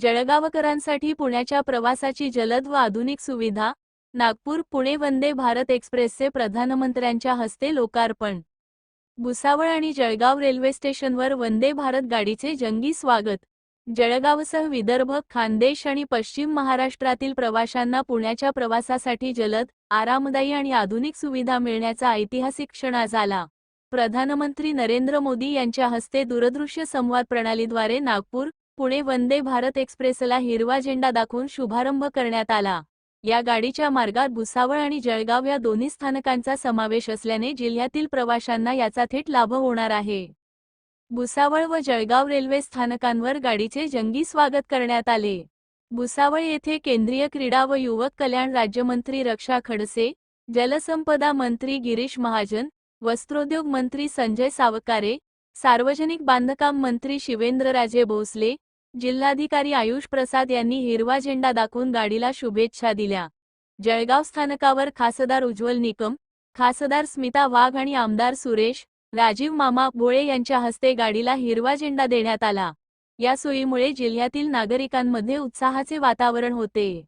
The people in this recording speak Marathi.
जळगावकरांसाठी पुण्याच्या प्रवासाची जलद व आधुनिक सुविधा नागपूर पुणे वंदे भारत एक्सप्रेसचे प्रधानमंत्र्यांच्या हस्ते लोकार्पण. भुसावळ आणि जळगाव रेल्वे स्टेशनवर वंदे भारत गाडीचे जंगी स्वागत. जळगावसह विदर्भ खानदेश आणि पश्चिम महाराष्ट्रातील प्रवाशांना पुण्याच्या प्रवासासाठी जलद आरामदायी आणि आधुनिक सुविधा मिळण्याचा ऐतिहासिक क्षण आज आला. प्रधानमंत्री नरेंद्र मोदी यांच्या हस्ते दूरदृश्य संवाद प्रणालीद्वारे नागपूर पुणे वंदे भारत एक्सप्रेसला हिरवा झेंडा दाखवून शुभारंभ करण्यात आला. या गाडीच्या मार्गात भुसावळ आणि जळगाव या दोन्ही स्थानकांचा समावेश असल्याने जिल्ह्यातील प्रवाशांना याचा थेट लाभ होणार आहे. भुसावळ व जळगाव रेल्वे स्थानकांवर गाडीचे जंगी स्वागत करण्यात आले. भुसावळ येथे केंद्रीय क्रीडा व युवक कल्याण राज्यमंत्री रक्षा खडसे जलसंपदा मंत्री गिरीश महाजन वस्त्रोद्योग मंत्री संजय सावकारे सार्वजनिक बांधकाम मंत्री शिवेंद्रराजे भोसले जिल्हाधिकारी आयुष प्रसाद यांनी हिरवा झेंडा दाखवून गाडीला शुभेच्छा दिल्या. जळगाव स्थानकावर खासदार उज्ज्वल निकम खासदार स्मिता वाघ आणि आमदार सुरेश राजीव मामा भोळे यांच्या हस्ते गाडीला हिरवा झेंडा देण्यात आला. या सोयीमुळे जिल्ह्यातील नागरिकांमध्ये उत्साहाचे वातावरण होते.